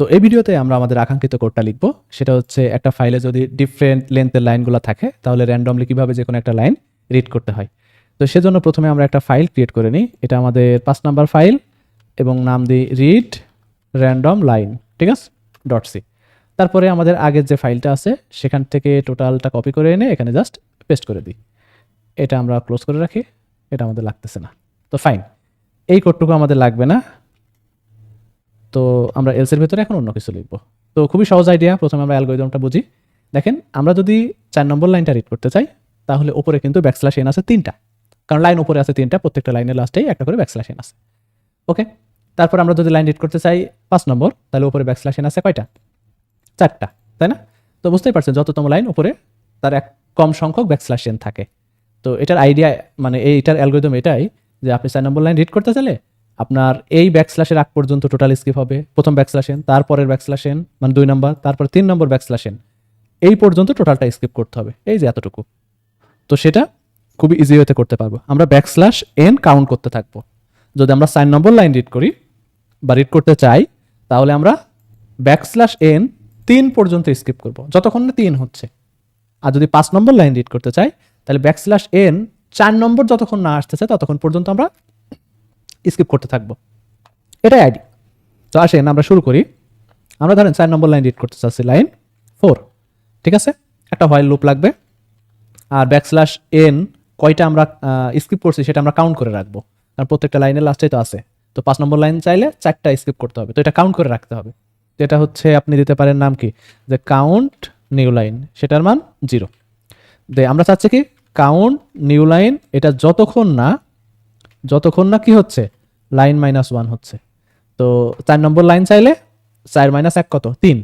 তো এই ভিডিওতে আমরা আমাদের আকাঙ্ক্ষিত কোডটা লিখব। সেটা হচ্ছে একটা ফাইলে যদি ডিফারেন্ট লেন্থের লাইনগুলো থাকে, তাহলে র্যান্ডমলি কীভাবে যে কোনো একটা লাইন রিড করতে হয়। তো সেজন্য প্রথমে আমরা একটা ফাইল ক্রিয়েট করে নিই। এটা আমাদের পাঁচ নাম্বার ফাইল এবং নাম দিই রিড র্যান্ডম লাইন ঠিক আছে? ডট সি তারপরে আমাদের আগের যে ফাইলটা আছে, সেখান থেকে টোটালটা কপি করে এনে এখানে জাস্ট পেস্ট করে দিই। এটা আমরা ক্লোজ করে রাখি। এটা আমাদের লাগতেছে না। তো ফাইন এই কোডটুকু আমাদের লাগবে না। তো আমরা এলসের ভেতরে এখন অন্য কিছু লিখব। তো খুবই সহজ আইডিয়া প্রথমে আমরা অ্যালগোরিদমটা বুঝি। দেখেন, আমরা যদি চার নম্বর লাইনটা রিড করতে চাই, তাহলে উপরে কিন্তু ব্যাকস্ল্যাশ এন আছে তিনটা। কারণ লাইন উপরে আছে তিনটা, প্রত্যেকটা লাইনের লাস্টেই একটা করে ব্যাকস্ল্যাশ এন আছে। ওকে তারপর আমরা যদি লাইন রিড করতে চাই পাঁচ নম্বর, তাহলে উপরে ব্যাকস্ল্যাশ এন আছে কয়টা? চারটা, তাই না? তো বুঝতেই পারছেন, যততম লাইন উপরে, তার এক কম সংখ্যক ব্যাকস্ল্যাশ এন থাকে। তো এটার আইডিয়া মানে এইটার অ্যালগোরিদম এটাই যে আপনি চার নম্বর লাইন রিড করতে চাইলে আপনার এই ব্যাকস্ল্যাশের আগ পর্যন্ত টোটাল স্কিপ হবে। প্রথম ব্যাকস্ল্যাশেন তারপরের ব্যাকস্ল্যাশেন মানে দুই নম্বর তারপর তিন নম্বর ব্যাকস্ল্যাশেন এই পর্যন্ত টোটালটা স্কিপ করতে হবে, এই যে এতটুকু। তো সেটা খুবই ইজি হতে করতে পারব। আমরা ব্যাকস্ল্যাশ এন কাউন্ট করতে থাকব। যদি আমরা সাইন নম্বর লাইন রিড করি বা রিড করতে চাই, তাহলে আমরা ব্যাকস্ল্যাশ এন তিন পর্যন্ত স্কিপ করব। যতক্ষণ না তিন হচ্ছে। আর যদি পাঁচ নম্বর লাইন রিড করতে চাই, তাহলে ব্যাকস্ল্যাশ এন চার নম্বর যতক্ষণ না আসতেছে, ততক্ষণ পর্যন্ত আমরা স্কিপ করতে থাকব। এটাই আইডি তো আসেন, আমরা শুরু করি। আমরা ধরেন চার নম্বর লাইন রিড করতে চাচ্ছি। লাইন ফোর ঠিক আছে? একটা হোয়াইল লুপ লাগবে। আর ব্যাকস্ল্যাশ এন কয়টা আমরা স্কিপ করছি সেটা আমরা কাউন্ট করে রাখব। কারণ প্রত্যেকটা লাইনের লাস্টেই তো আছে। তো পাঁচ নম্বর লাইন চাইলে চারটা স্কিপ করতে হবে। তো এটা কাউন্ট করে রাখতে হবে। তো এটা হচ্ছে, আপনি দিতে পারেন নাম কি? যে কাউন্ট নিউ লাইন সেটার মান জিরো দে, আমরা চাচ্ছি কি? কাউন্ট নিউ লাইন এটা যতক্ষণ না যতক্ষণ না কি হচ্ছে, লাইন মাইনাস ওয়ান হচ্ছে। তো চার নম্বর লাইন চাইলে চার মাইনাস এক কত? তিন।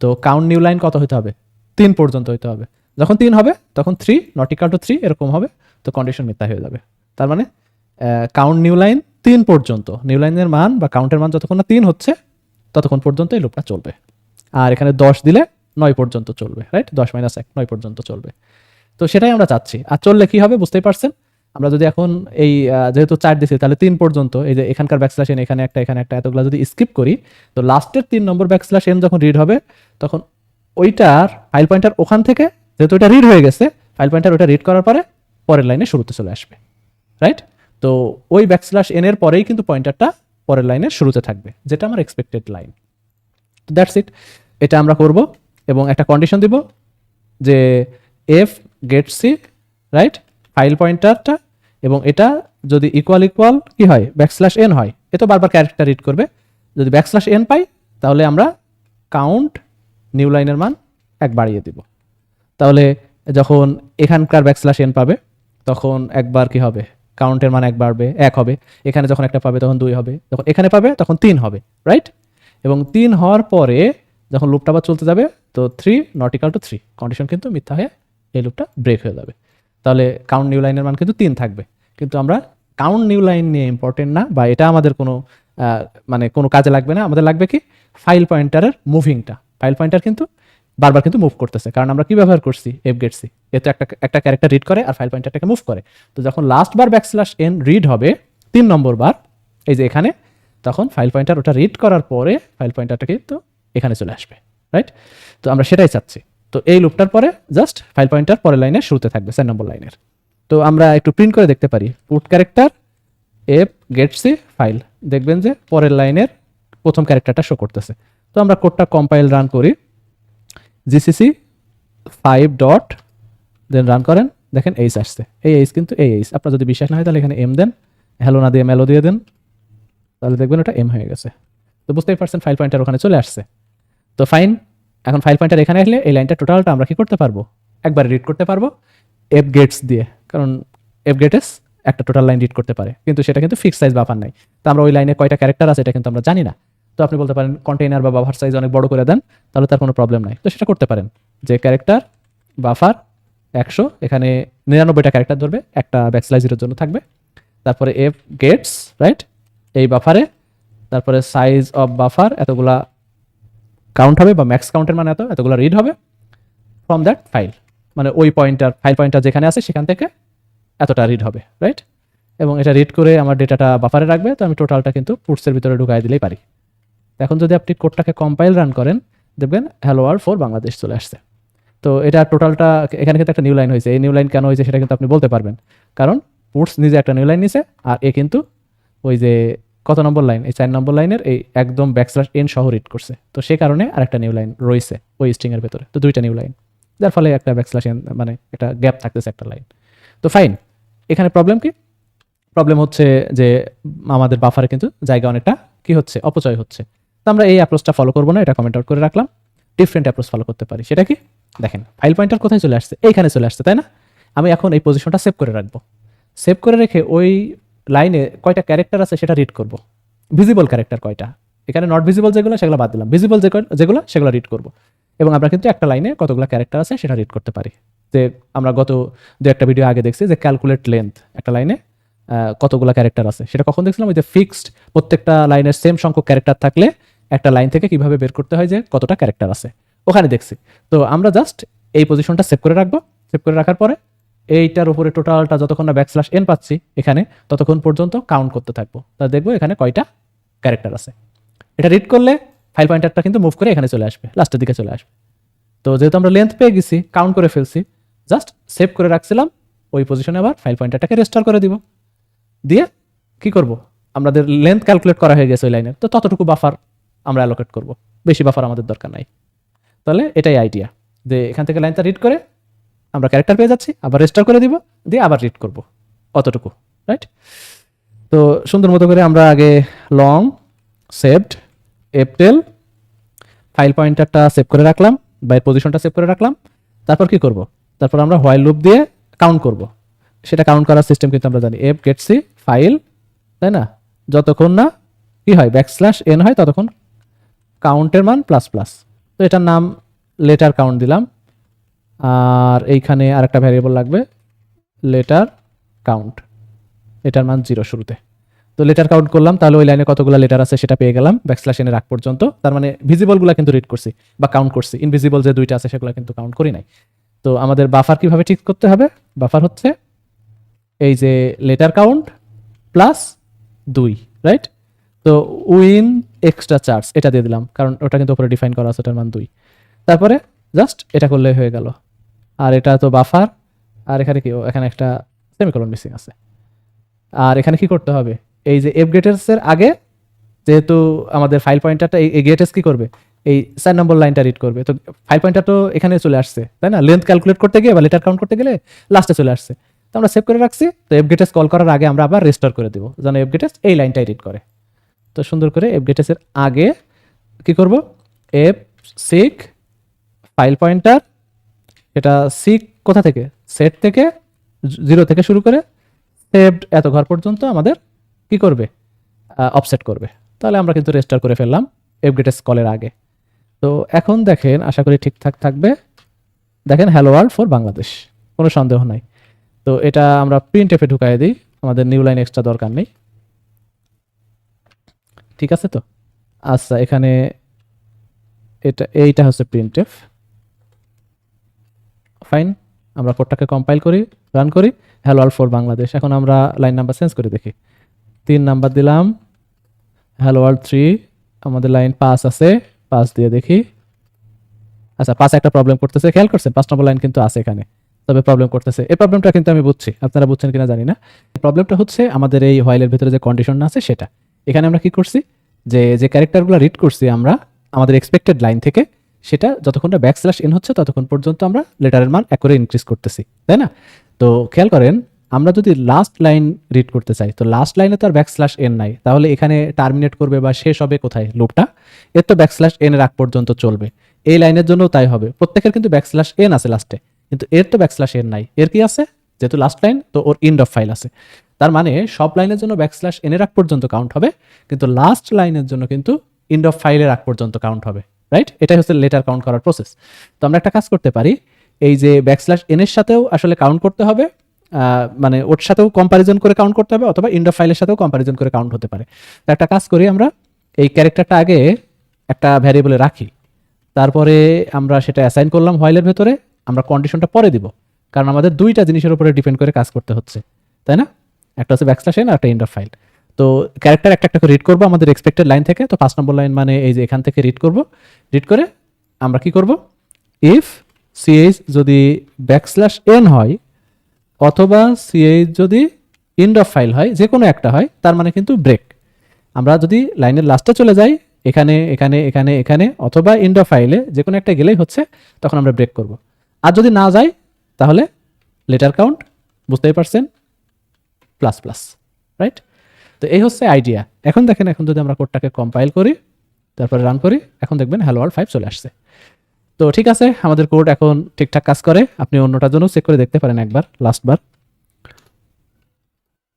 তো কাউন্ট নিউ লাইন কত হতে হবে? তিন পর্যন্ত হইতে হবে। যখন তিন হবে, তখন থ্রি নটিকাল টু থ্রি এরকম হবে, তো কন্ডিশন মিথ্যা হয়ে যাবে। তার মানে কাউন্ট নিউ লাইন তিন পর্যন্ত। নিউ লাইনের মান বা কাউন্টের মান যতক্ষণ না তিন হচ্ছে, ততক্ষণ পর্যন্ত এই লুপটা চলবে। আর এখানে দশ দিলে নয় পর্যন্ত চলবে রাইট দশ মাইনাস এক, নয় পর্যন্ত চলবে। তো সেটাই আমরা চাচ্ছি। আর চললে কি হবে? বুঝতেই পারছেন? আমরা যদি এখন এই যেহেতু চার দিছি, তাহলে তিন পর্যন্ত, এই যে এখানকার ব্যাকস্ল্যাশ এন এখানে একটা এখানে একটা, এতগুলো যদি স্কিপ করি, তো লাস্টের তিন নম্বর ব্যাকস্ল্যাশ এন যখন রিড হবে, তখন ওইটার ফাইল পয়েন্টার ওখান থেকে, যেহেতু ওইটা রিড হয়ে গেছে ফাইল পয়েন্টার ওইটা রিড করার পরে পরের লাইনে শুরুতে চলে আসবে রাইট তো ওই ব্যাকস্ল্যাশ এন এর পরেই কিন্তু পয়েন্টারটা পরের লাইনের শুরুতে থাকবে, যেটা আমার এক্সপেক্টেড লাইন তো দ্যাটস ইট এটা আমরা করব এবং একটা কন্ডিশন দিব যে F get C right file পয়েন্টারটা এবং এটা যদি ইকুয়াল ইকুয়াল কি হয়? ব্যাকস্ল্যাশ এন হয়। এ তো বারবার ক্যারেক্টার রিড করবে। যদি ব্যাকস্ল্যাশ এন পাই, তাহলে আমরা কাউন্ট নিউ লাইনের মান এক বাড়িয়ে দিব। তাহলে যখন এখানকার ব্যাকস্ল্যাশ এন পাবে, তখন একবার কি হবে? কাউন্টের মান এক বাড়বে, এক হবে। এখানে যখন একটা পাবে, তখন দুই হবে। যখন এখানে পাবে, তখন তিন হবে রাইট এবং তিন হওয়ার পরে যখন লুপটা আবার চলতে যাবে, তো three not equal to three condition কিন্তু মিথ্যা হয়ে এই লুপটা ব্রেক হয়ে যাবে। তাহলে কাউন্ট নিউ লাইনের মান কিন্তু তিন থাকবে। কিন্তু আমরা কাউন্ট নিউ লাইন নিয়ে ইম্পর্টেন্ট না, বা এটা আমাদের কোনো মানে কোনো কাজে লাগবে না। আমাদের লাগবে কি? ফাইল পয়েন্টারের মুভিংটা ফাইল পয়েন্টার কিন্তু বারবার কিন্তু মুভ করতেছে। কারণ আমরা কি ব্যবহার করছি? এফ গেটসি এতে একটা একটা ক্যারেক্টার রিড করে আর ফাইল পয়েন্টারটাকে মুভ করে। তো যখন লাস্ট বার ব্যাকস্ল্যাশ এন রিড হবে, তিন নম্বর বার, এই যে এখানে, তখন ফাইল পয়েন্টার ওটা রিড করার পরে ফাইল পয়েন্টারটা কিন্তু এখানে চলে আসবে রাইট তো আমরা সেটাই চাচ্ছি। তো এই লুপটার পরে জাস্ট ফাইল পয়েন্টার পরের লাইনের শুরুতে থাকবে, চার নম্বর লাইনের। তো আমরা একটু প্রিন্ট করে দেখতে পারি। Put character F get C file দেখবেন যে পরের লাইনের প্রথম ক্যারেক্টারটা শো করতেছে। তো আমরা কোডটা কম্পাইল রান করি। GCC five dot then run করেন। দেখেন এইচ আসছে। এই এইচ কিন্তু এই এইচ আপনার যদি বিশ্বাস না হয়, তাহলে এখানে এম দেন। হ্যালো না দিয়ে মেলো দিয়ে দেন। তাহলে দেখবেন ওটা এম হয়ে গেছে। তো বুঝতেই পারছেন ফাইল পয়েন্টার ওখানে চলে আসছে। তো ফাইন এখন ফাইল পয়েন্টার এখানে আসলে এই লাইনটা টোটালটা আমরা কি করতে পারব? একবার রিড করতে পারব এফ গেটস দিয়ে। কারণ এফ গেটস একটা টোটাল লাইন রিড করতে পারে। কিন্তু সেটা কিন্তু ফিক্স সাইজ বাফার নাই। তো আমরা ওই লাইনে কয়টা ক্যারেক্টার আছে এটা কিন্তু আমরা জানি না। তো আপনি বলতে পারেন কন্টেইনার বা বাফার সাইজ অনেক বড় করে দেন, তাহলে তার কোনো প্রবলেম নাই। তো সেটা করতে পারেন। যে ক্যারেক্টার বাফার একশো, এখানে নিরানব্বইটা ক্যারেক্টার ধরবে, একটা ব্যাকস্লাইজের জন্য থাকবে। তারপরে এফ গেটস রাইট এই বাফারে তারপরে সাইজ অফ বাফার এতগুলা কাউন্ট হবে বা ম্যাক্স কাউন্টের মানে এত? এতগুলো রিড হবে ফ্রম দ্যাট ফাইল মানে ওই পয়েন্টার ফাইল পয়েন্টার যেখানে আছে সেখান থেকে এতটা রিড হবে রাইট এবং এটা রিড করে আমার ডেটাটা বাফারে রাখবে, তো আমি টোটালটা কিন্তু পুটসের ভিতরে ঢুকাই দিলেই পারি। এখন যদি আপনি কোডটাকে কম্পাইল রান করেন, দেখবেন হ্যালো ওয়ার্ল্ড ফর বাংলাদেশ চলে আসছে। তো এটা টোটালটা এখানে কিন্তু একটা নিউ লাইন হয়েছে। এই নিউ লাইন কেন হয়েছে সেটা কিন্তু আপনি বলতে পারবেন। কারণ পুটস নিজে একটা নিউ লাইন নিছে, আর এ কিন্তু ওই যে কত নম্বর লাইন? এই চার নম্বর লাইনের এই একদম ব্যাকস্ল্যাশ এন সহ রিড করছে। তো সে কারণে আর একটা নিউ লাইন রয়েছে ওই স্ট্রিং এর ভেতরে। তো দুইটা নিউ লাইন যার ফলে একটা ব্যাকস্ল্যাশ এন মানে একটা গ্যাপ থাকতেছে একটা লাইন তো ফাইন এখানে প্রবলেম কি? প্রবলেম হচ্ছে যে আমাদের বাফারে কিন্তু জায়গা অনেকটা কি হচ্ছে? অপচয় হচ্ছে। তো আমরা এই অ্যাপ্রোচটা ফলো করব না, এটা কমেন্ট আউট করে রাখলাম। ডিফারেন্ট অ্যাপ্রোচ ফলো করতে পারি। সেটা কি? দেখেন ফাইল পয়েন্টার কোথায় চলে আসছে? এইখানে চলে আসছে, তাই না? আমি এখন এই পজিশনটা সেভ করে রাখব। সেভ করে রেখে ওই লাইনে কয়টা ক্যারেক্টার আছে সেটা রিড করব। ভিজিবল ক্যারেক্টার কয়টা? এখানে নট ভিজিবল যেগুলো, সেগুলো বাদ দিলাম। ভিজিবল যেগুলো, সেগুলো রিড করব। এবং আমরা কিন্তু একটা লাইনে কতগুলো ক্যারেক্টার আছে সেটা রিড করতে পারি। যে আমরা গত দু একটা ভিডিও আগে দেখছি যে ক্যালকুলেট লেন্থ একটা লাইনে কতগুলো ক্যারেক্টার আছে। সেটা কখন দেখছিলাম? ওই যে ফিক্সড প্রত্যেকটা লাইনের সেম সংখ্যক ক্যারেক্টার থাকলে একটা লাইন থেকে কীভাবে বের করতে হয় যে কতটা ক্যারেক্টার আছে। ওখানে দেখছি। তো আমরা জাস্ট এই পজিশনটা সেভ করে রাখব। সেভ করে রাখার পরে এইটার উপরে টোটালটা যতক্ষণ না ব্যাকস্ল্যাশ এন পাচ্ছি এখানে, ততক্ষণ পর্যন্ত কাউন্ট করতে থাকব। তা দেখব এখানে কয়টা ক্যারেক্টার আছে। এটা রিড করলে ফাইল পয়েন্টারটা কিন্তু মুভ করে এখানে চলে আসবে লাস্টের দিকে চলে আসবে। তো যেহেতু আমরা লেন্থ পেয়ে গেছি কাউন্ট করে ফেলছি জাস্ট সেভ করে রাখছিলাম, ওই পজিশনে আবার ফাইল পয়েন্টারটাকে রেস্টোর করে দিব। দিয়ে কি করব? আমাদের লেন্থ ক্যালকুলেট করা হয়ে গেছে ওই লাইনের তো ততটুকু বাফার আমরা অ্যালোকেট করব। বেশি বাফার আমাদের দরকার নাই। তাহলে এটাই আইডিয়া যে এখান থেকে লাইনটা রিড করে আমরা ক্যারেক্টার পেয়ে যাচ্ছি, আবার রেস্টোর করে দিব, দিয়ে আবার রিড করব। অতটুকু রাইট তো সুন্দর মতো করে আমরা আগে লং সেভড এপটেল ফাইল পয়েন্টারটা সেভ করে রাখলাম, বা পজিশনটা সেভ করে রাখলাম, তারপর কি করব? তারপর আমরা হোয়াইল লুপ দিয়ে কাউন্ট করব। সেটা কাউন্ট করার সিস্টেম কিন্তু আমরা জানি এফ গেট সি ফাইল তাই না? যতক্ষণ না কি হয় ব্যাক ব্যাকস্ল্যাশ এন হয়, ততক্ষণ কাউন্টের মান প্লাস প্লাস তো এটার নাম লেটার কাউন্ট দিলাম। আর এইখানে আরেকটা ভ্যারিয়েবল লাগবে লেটার কাউন্ট এটার মান জিরো শুরুতে। তো লেটার কাউন্ট করলাম, তাহলে ওই লাইনে কতগুলো লেটার আছে সেটা পেয়ে গেলাম ব্যাকস্ল্যাশ এনের আগ পর্যন্ত। তার মানে ভিজিবলগুলো কিন্তু রিড করছি বা কাউন্ট করছি। ইনভিজিবল যে দুইটা আছে সেগুলো কিন্তু কাউন্ট করি নাই। তো আমাদের বাফার কীভাবে ঠিক করতে হবে? বাফার হচ্ছে এই যে লেটার কাউন্ট প্লাস দুই রাইট তো উইন এক্সট্রা চার্জ এটা দিয়ে দিলাম, কারণ ওটা কিন্তু ওপরে ডিফাইন করা আছে, ওটার মান দুই। তারপরে জাস্ট এটা করলে হয়ে গেল। আর এটা তো বাফার আর এখানে কি এখানে একটা সেমিকলন মিসিং আছে। আর এখানে কি করতে হবে? এই যে এফ এর আগে যেহেতু আমাদের ফাইল পয়েন্টারটা এই গেটেস কি করবে? এই চার নম্বর লাইনটা রিড করবে। তো ফাইল পয়েন্টার তো এখানে চলে আসছে, তাই না? লেন্থ ক্যালকুলেট করতে গিয়ে বা লেটার কাউন্ট করতে গেলে লাস্টে চলে আসছে। তো আমরা সেভ করে রাখছি, তো এফ গেটেস কল করার আগে আমরা আবার রেস্টোর করে দেবো, যেন এফ গেটেস এই লাইনটাই রিড করে। তো সুন্দর করে এফ গেটেসের আগে কি করব? এফ সিক ফাইল পয়েন্টার এটা সিক কোথা থেকে? সেট থেকে জিরো থেকে শুরু করে সেভড এত ঘর পর্যন্ত আমাদের কি করবে? অফসেট করবে। তাহলে আমরা কিন্তু রেজিস্টার করে ফেললাম এফগেটেস কলের আগে। তো এখন দেখেন, আশা করি ঠিকঠাক থাকবে। দেখেন হ্যালো ওয়ার্ল্ড ফর বাংলাদেশ কোনো সন্দেহ নাই। তো এটা আমরা প্রিন্ট এফে ঢুকাই দিই। আমাদের নিউ লাইন এক্সট্রা দরকার নেই। ঠিক আছে তো? আচ্ছা এখানে এটা, এইটা হচ্ছে প্রিন্ট এফ ফাইন, আমরা কোডটাকে কম্পাইল করি রান করি হ্যালো ওয়ার্ল্ড ফর বাংলাদেশ এখন আমরা লাইন নাম্বার চেঞ্জ করে দেখি। তিন নাম্বার দিলাম হ্যালো ওয়ার্ল্ড থ্রি আমাদের লাইন পাঁচ আছে, পাঁচ দিয়ে দেখি। আচ্ছা পাঁচ একটা প্রবলেম করতেছে, খেয়াল করছেন? পাঁচ নম্বর লাইন কিন্তু আছে এখানে, তবে প্রবলেম করতেছে। এই প্রবলেমটা কিন্তু আমি বুঝছি, আপনারা বুঝছেন কিনা জানি না। প্রবলেমটা হচ্ছে আমাদের এই হোয়াইলের ভিতরে যে কন্ডিশন আছে সেটা। এখানে আমরা কি করছি? যে যে ক্যারেক্টারগুলো রিড করছি আমরা, আমাদের এক্সপেক্টেড লাইন থেকে সেটা যতক্ষণ না ব্যাক স্ল্যাশ এন হচ্ছে, ততক্ষণ পর্যন্ত আমরা লেটারের মান এক করে ইনক্রিজ করতেছি, তাই না? তো খেয়াল করেন, আমরা যদি লাস্ট লাইন রিড করতে চাই, তো লাস্ট লাইনে তো আর ব্যাক স্ল্যাশ এন নাই, তাহলে এখানে টার্মিনেট করবে বা শেষ হবে কোথায় লুপটা এর তো ব্যাক স্ল্যাশ এন আগ পর্যন্ত চলবে, এই লাইনের জন্য তাই হবে, প্রত্যেকের কিন্তু ব্যাক স্ল্যাশ এন আছে লাস্টে কিন্তু এর তো ব্যাক স্ল্যাশ এন নাই, এর কি আছে? যেহেতু লাস্ট লাইন তো ওর ইন্ড অফ ফাইল আছে, তার মানে সব লাইনের জন্য ব্যাক স্ল্যাশ এন এর আগ পর্যন্ত কাউন্ট হবে, কিন্তু লাস্ট লাইনের জন্য কিন্তু ইন্ড অফ ফাইলের আগ পর্যন্ত কাউন্ট হবে রাইট এটাই হচ্ছে লেটার কাউন্ট করার প্রসেস তো আমরা একটা কাজ করতে পারি, এই যে ব্যাকস্ল্যাশ এন এর সাথেও আসলে কাউন্ট করতে হবে মানে ওর সাথেও কম্পারিজন করে কাউন্ট করতে হবে অথবা ইন্ড ফাইলের সাথেও কম্পারিজন করে কাউন্ট হতে পারে। তো একটা কাজ করি আমরা, এই ক্যারেক্টারটা আগে একটা ভ্যারিয়েবলে রাখি। তারপরে আমরা সেটা অ্যাসাইন করলাম হোয়াইলের ভেতরে, আমরা কন্ডিশনটা পরে দিব। কারণ আমাদের দুইটা জিনিসের উপরে ডিপেন্ড করে কাজ করতে হচ্ছে। তাই না? একটা হচ্ছে ব্যাকস্ল্যাশ এন আর একটা ইন্ড ফাইল তো ক্যারেক্টার একটা একটা রিড করব, আমাদের এক্সপেক্টেড লাইন থেকে। তো পাঁচ নম্বর লাইন মানে এই যে এখান থেকে রিড করব। রিড করে আমরা কি করব? ইফ সিএইচ যদি ব্যাকস্ল্যাশ এন হয়, অথবা সিএইচ যদি ইন্ড অফ ফাইল হয়, যে কোনো একটা হয়, তার মানে কিন্তু ব্রেক আমরা যদি লাইনের লাস্টে চলে যাই, এখানে এখানে এখানে এখানে, অথবা ইন্ড অফ ফাইলে যে কোনো একটা গেলেই হচ্ছে, তখন আমরা ব্রেক করব। আর যদি না যাই, তাহলে লেটার কাউন্ট বুঝতেই পারছেন? প্লাস প্লাস রাইট তো এই হচ্ছে আইডিয়া এখন দেখেন, এখন যদি আমরা কোডটাকে কম্পাইল করি, তারপরে রান করি, এখন দেখবেন হ্যালো ওয়ার্ল্ড ফাইভ চলে আসছে। তো ঠিক আছে, আমাদের কোড এখন ঠিকঠাক কাজ করে। আপনি অন্যটার জন্য চেক করে দেখতে পারেন একবার লাস্ট বার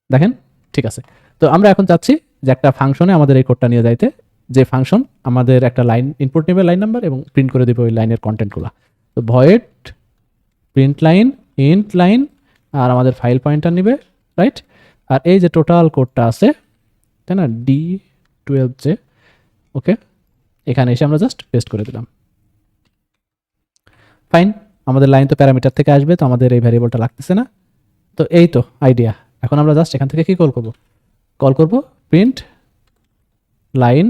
দেখেন, ঠিক আছে। তো আমরা এখন চাচ্ছি যে একটা ফাংশনে আমাদের এই কোডটা নিয়ে যাইতে। যে ফাংশন আমাদের একটা লাইন ইনপুট নেবে লাইন নাম্বার এবং প্রিন্ট করে দেবে ওই লাইনের কন্টেন্টগুলো তো void print line int line আর আমাদের ফাইল পয়েন্টার নেবে রাইট আর এই যে টোটাল কোডটা আছে, তাই না? ডি টুয়েলভ যে ওকে এখানে এসে আমরা জাস্ট পেস্ট করে দিলাম। ফাইন আমাদের লাইন তো প্যারামিটার থেকে আসবে, তো আমাদের এই ভ্যারিয়েবলটা লাগতেছে না। তো এই তো আইডিয়া এখন আমরা জাস্ট এখান থেকে কি কল করব? কল করব প্রিন্ট লাইন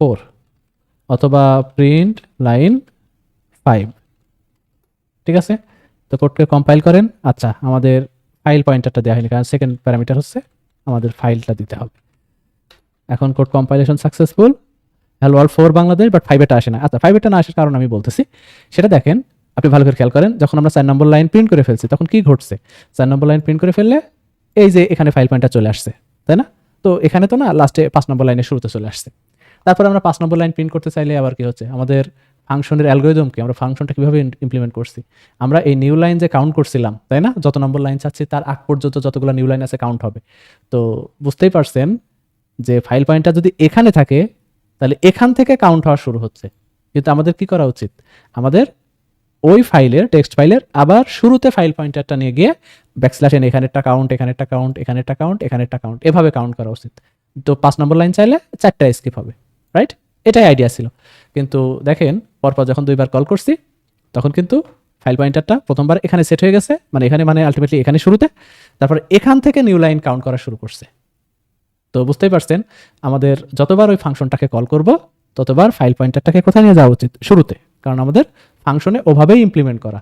ফোর অথবা প্রিন্ট লাইন ফাইভ ঠিক আছে? তো কোডকে কম্পাইল করেন। আচ্ছা আমাদের ফাইল পয়েন্টারটা দেওয়া হয়নি, কারণ সেকেন্ড প্যারামিটার হচ্ছে আমাদের ফাইলটা দিতে হবে। এখন code compilation successful hello all for Bangladesh but ফাইভেটা আসে না। আচ্ছা ফাইভেটা না আসার কারণ আমি বলতেছি, সেটা দেখেন, আপনি ভালো করে খেয়াল করেন, যখন আমরা চার নম্বর লাইন প্রিন্ট করে ফেলছি, তখন কি ঘটছে? চার নম্বর লাইন প্রিন্ট করে ফেললে এই যে এখানে ফাইল পয়েন্টটা চলে আসছে, তাই না? তো এখানে তো না লাস্টে পাঁচ নম্বর লাইনের শুরুতে চলে আসছে। তারপর আমরা পাঁচ নম্বর লাইন প্রিন্ট করতে চাইলে আবার কি হচ্ছে? আমাদের ফাংশনের অ্যালগোরিদমকে আমরা ফাংশনটা কীভাবে ইমপ্লিমেন্ট করছি? আমরা এই নিউ লাইন যে কাউন্ট করছিলাম, তাই না? যত নম্বর লাইন চাচ্ছি তার আগ পর্যন্ত যতগুলো নিউ লাইন আছে কাউন্ট হবে। তো বুঝতেই পারছেন যে ফাইল পয়েন্টটা যদি এখানে থাকে, তাহলে এখান থেকে কাউন্ট হওয়া শুরু হচ্ছে। কিন্তু আমাদের কি করা উচিত? আমাদের ওই ফাইলের টেক্সট ফাইলের আবার শুরুতে ফাইল পয়েন্টারটা নিয়ে গিয়ে ব্যাকস্ল্যাশ এন এখানেরটা কাউন্ট এখানেরটা কাউন্ট এখানেরটা কাউন্ট এখানেরটা কাউন্ট এভাবে কাউন্ট করা উচিত। তো পাঁচ নম্বর লাইন চাইলে চারটা স্কিপ হবে রাইট এটাই আইডিয়া ছিল। কিন্তু দেখেন, পরপর যখন দুইবার কল করছি, তখন কিন্তু ফাইল পয়েন্টারটা প্রথমবার এখানে সেট হয়ে গেছে। মানে এখানে মানে আলটিমেটলি এখানে শুরুতে। তারপর এখান থেকে নিউ লাইন কাউন্ট করা শুরু করছে। তো বুঝতেই পারছেন, আমাদের যতবার ওই ফাংশনটাকে কল করব, ততবার ফাইল পয়েন্টারটাকে কোথায় নিয়ে যাওয়া উচিত? শুরুতে। কারণ আমাদের ফাংশনে ওভাবেই ইমপ্লিমেন্ট করা।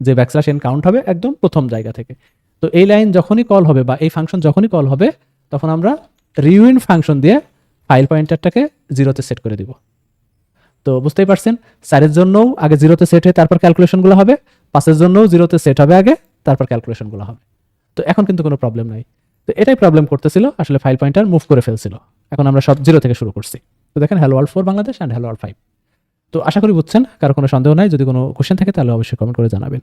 যে ব্যাকস্ল্যাশ এন কাউন্ট হবে একদম প্রথম জায়গা থেকে। তো এই লাইন যখনই কল হবে বা এই ফাংশন যখনই কল হবে, তখন আমরা রিউইন ফাংশন দিয়ে ফাইল পয়েন্টারটাকে জিরোতে সেট করে দিব। তো বুঝতেই পারছেন, চারের জন্যও আগে জিরোতে সেট হয়ে তারপর ক্যালকুলেশনগুলো হবে, পাঁচের জন্যও জিরোতে সেট হবে আগে, তারপর ক্যালকুলেশনগুলো হবে। তো এখন কিন্তু কোনো প্রবলেম নাই। তো এটাই প্রবলেম করতেছিল, আসলে ফাইল পয়েন্টার মুভ করে ফেলছিল। এখন আমরা সব জিরো থেকে শুরু করছি। তো দেখেন hello world four Bangladesh and hello world five তো আশা করি বুঝছেন, কারও কোনো সন্দেহ নাই, যদি কোনো কোশ্চেন থাকে তাহলে অবশ্যই কমেন্ট করে জানাবেন।